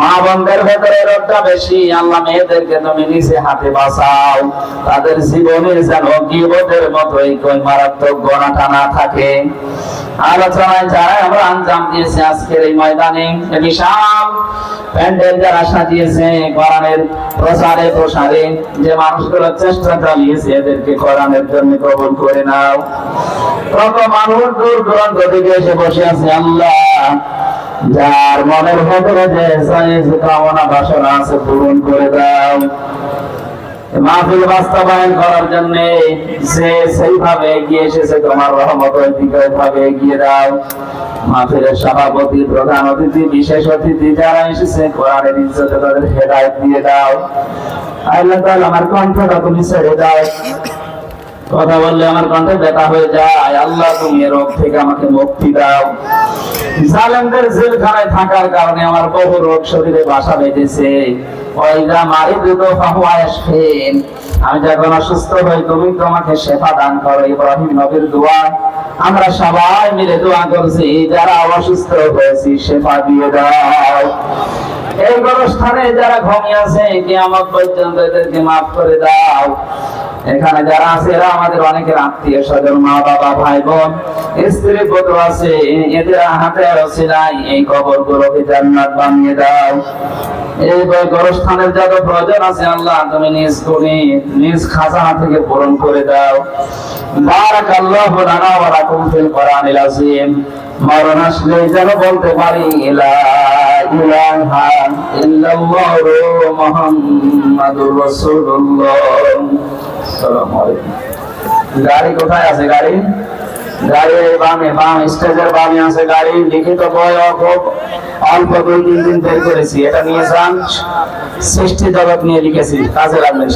মা বোনদের ভেতরে রোগটা বেশি। আল্লাহ মেয়েদেরকে তুমি নিচে হাতে বাঁচাও। তাদের জীবনে যেন গিবতের মতোই কই মারাত্মক গণাটা না থাকে। আলোচনায় যারা আমরা আঞ্জাম দিয়েছি আজকের এই ময়দানে বিশাল প্যান্ডেল যারা সাজিয়েছে, কোরআনের প্রচারে, প্রসারে, যে মানুষগুলো চেষ্টা চালিয়েছে, এদেরকে কোরআনের জন্য কবুল করে নাও। কত মানুষ দূর দূরান্ত থেকে এসে বসে আছে, আল্লাহ। যার মনের ভেতরে যে সাইজ, কামনা, বাসনা আছে, পূরণ করে দাও। মাহফিল বাস্তবায়ন করার জন্য যে সেইভাবে এগিয়ে এসেছে, তোমার রহমত ভাবে এগিয়ে দাও। মাহফিলের সভাপতি, প্রধান অতিথি, বিশেষ অতিথি যারা এসেছে, কোরআনের ইজ্জতে তাদের হেদায়ত দিয়ে দাও। আল্লাহ তাআলা আমার কণ্ঠটা তুমি ছেড়ে দাও। কথা বললে আমার কণ্ঠে ব্যথা হয়ে যায়। আল্লাহ, তুমি এ রোগ থেকে আমাকে মুক্তি দাও। জালেমদের জেলখানায় থাকার কারণে আমার বহু রোগ শরীরে বাসা বেঁধেছে। আমি যখন অসুস্থ হই, তুমি তোমাকে শেফা দান করো, ইব্রাহিম নবীর দোয়া। আমরা সবাই মিলে দোয়া করছি, যারা অসুস্থ হয়েছি, শেফা দিয়ে দাও। এই গরস্থানে যারা ঘুমিয়ে আছে, কিয়ামত পর্যন্ত এদেরকে মাফ করে দাও। এখানে যারা আছে, এরা আমাদের অনেকের আত্মীয় স্বজন, মা বাবা, ভাই বোন, স্ত্রী, পুত্র আছে, এদের হাতে রসি নাই। এই কবর গুলোকে জান্নাত বানিয়ে দাও। এই গরস্থানের যত প্রয়োজন আছে, আল্লাহ, তুমি নিজ নিজ খাজানা থেকে পূরণ করে দাও। বারাকাল্লাহু লানা ওয়া ফিল মরণ আসলে যেন বলতে পারি, লা গাড়ি কোথায় আছে, গাড়ি? গাড়ির বামে, বাম স্টেজের বামে আছে গাড়ি লিখিত বই খুব অল্প দুই তিন করেছি এটা নিয়ে যান। সৃষ্টি জগৎ নিয়ে লিখেছি। কাজে লাগবে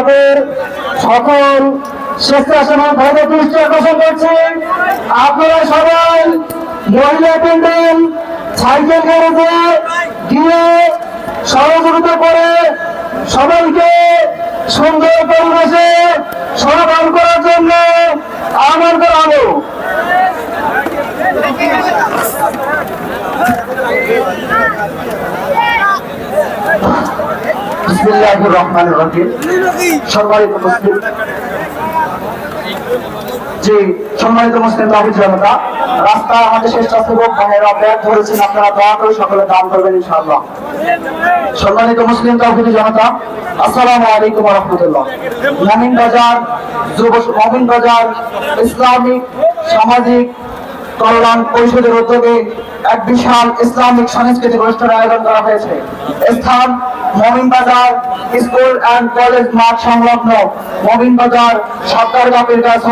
আমাদের সকল স্বেচ্ছাসেবক ভাবে দৃষ্টি আকর্ষণ করছি। আপনারা সবাই মহিলা কেন্দ্রের সাইকেল গ্যারেজে গিয়ে সহযোগিতা করে সবাইকে সুন্দর পরিবেশে সমাধান করার জন্য আমার করাবো রহিম। জি, সম্মানিত মুসলিম জনতা, রাস্তা আমাদের স্বেচ্ছাসেবক ভাইয়েরা ব্যাগ ধরেছেন, আপনারা দয়া করে সকলে দান করবেন ইনশাআল্লাহ। সম্মানিত মুসলিম তাহিদ জনতা, আসসালামু আলাইকুম রাহমাতুল্লাহ। মমিন বাজার, যুব বাজার, ইসলামিক, সামাজিক কল্যাণ পরিষদের উদ্যোগে এক বিশাল ইসলামিক সাংস্কৃতিক অনুষ্ঠানের আয়োজন করা হয়েছে। স্থান মমিন বাজার স্কুল অ্যান্ড কলেজ মাঠ সংলগ্ন মমিন বাজার সরকার বাপের গাছ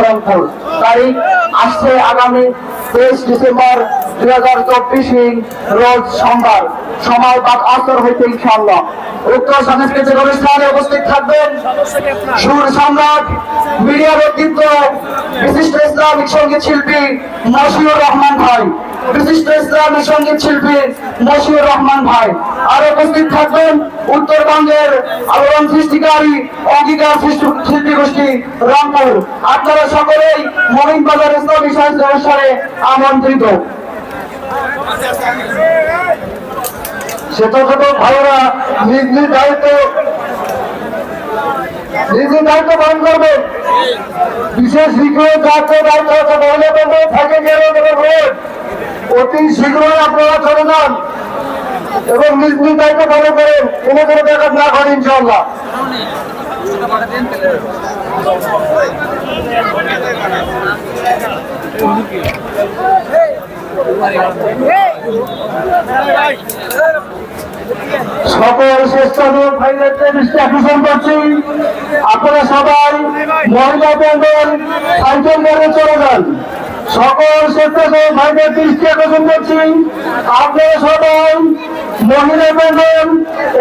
তারিখ আসছে আগামী তেইশ ডিসেম্বর উপস্থিত থাকবেন শিল্পী রহমান ভাই। উপস্থিত থাকবেন উত্তরবঙ্গের আলোড়ন সৃষ্টিকারী, অঙ্গীকার শিল্পী গোষ্ঠী রংপুর। আপনারা সকলেই মমিন বাজার ইসলামী সাহিত্য আমন্ত্রিত। ছোট ছোট ভাইরা নিজ নিজ দায়িত্ব, নিজ নিজ দায়িত্ব পালন করবে। বিশেষ শিক্ষক দায়িত্ব দায়িত্ব হচ্ছে মহিলা থাকে গেলে রোড, অতি শীঘ্রই আপনারা চলে যান এবং নিজ নিজ দায়িত্ব পালন করেন। কোনো কোনো ব্যাঘাত না ইনশাল্লাহ সকল স্বেচ্ছাসেবক ভাইদেরকে দৃষ্টি আকর্ষণ করছি। আপনারা সবাই মহিলা প্যান্ডেল সাইকেল গাড়ি চলে যান। সকল স্বেচ্ছাসেবক ভাইদের দৃষ্টি আকর্ষণ করছি। আপনারা সবাই মহিলা প্যান্ডেল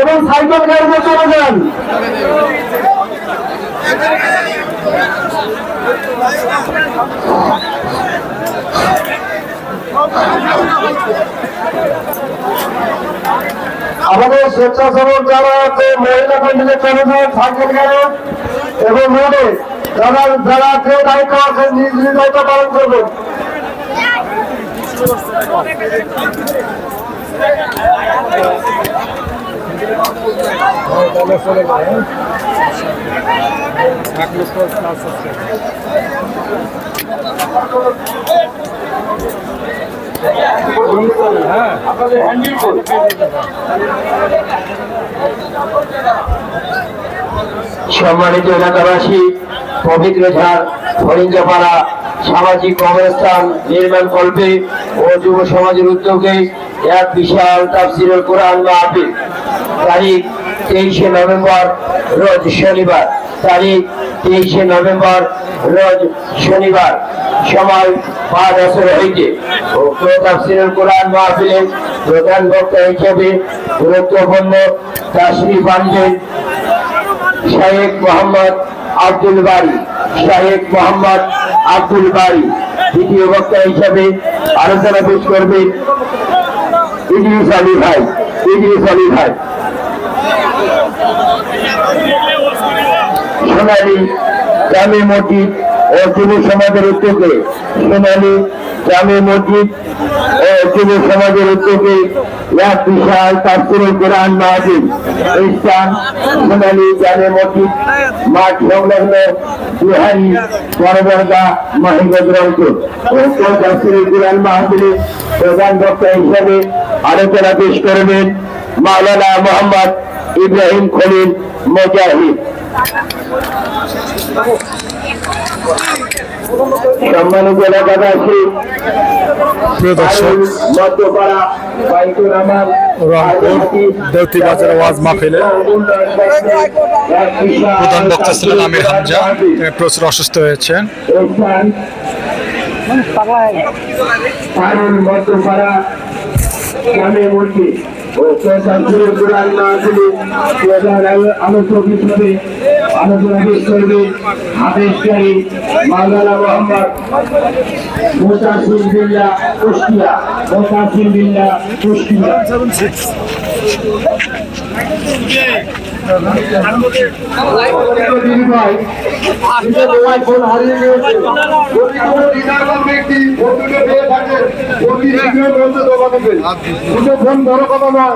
এবং সাইকেল গাড়িতে চলে যান। আমাদের স্বেচ্ছাসেবক যারা আছে, মহিলা চলে যান সাইকেল গাড়ি এবং রোডে যারা যারা যে দায়িত্ব আছে নিজ নিজ দায়িত্ব পালন করবেন। সম্মানিত এলাকাবাসী, পবিত্র ঝাড়, ফরিঞ্জাপাড়া সামাজিক কবরস্থান নির্মাণ কল্পে ও যুব সমাজের উদ্যোগে এক বিশাল তাফসিরুল কোরআন মাহফিল। তারিখ তেইশে নভেম্বর রোজ শনিবার। তারিখ তেইশে নভেম্বর রোজ শনিবার। সময় পাঁচ বছর হইতে উক্ত তাফসিরুল কোরআন মাহফিলের প্রধান বক্তা হিসেবে গুরুত্বপূর্ণ তাশরিফ আনবেন শাহেক মোহাম্মদ আব্দুল বাড়ি শাহেক মোহাম্মদ আব্দুল বাড়ি দ্বিতীয় বক্তা হিসাবে আলোচনা পেশ করবেন ইদ্রিস আলী ভাই। ইদ্রিস আলী ভাই। সোনালী জামি মসজিদ ও যুব সমাজের উদ্যোগে সোনালী জামি মসজিদ ও যুব সমাজের উদ্যোগে এক বিশাল তাফসিরুল কোরআন মাহফিল এই স্থান সোনালী জামি মসজিদ, মাঠ সংলগ্ন বিহারি বড়বরদা মাহিগঞ্জ রংপুর উক্ত কোরআন মাহফিলে প্রধান বক্তা হিসেবে আলোচনা পেশ করবেন মাওলানা মোহাম্মদ ইব্রাহিম খলিল মুজাহিদ। সম্মানিত এলাকাবাসী প্রিয় দর্শক মধ্যপাড়া বাইকুল আমার রংপুর দেউতি বাজার ওয়াজ মাহফিলে প্রধান বক্তা ছিলেন আমির হামজা। তিনি প্রচুর অসুস্থ হয়েছেন। পারুল মধ্যপাড়া গ্রামে মসজিদ ও তাফসীরুল কোরআন মাহফিলে প্রধান আলোচক হিসেবে আলোচনা পেশ করবে হাফেজকারী মাওলানা মোহাম্মদ মোতাসিম বিল্লাহ কুষ্টিয়া মোতাসিম বিল্লাহ কুষ্টিয়া কিন্তু ফোন বড় কথা নয়।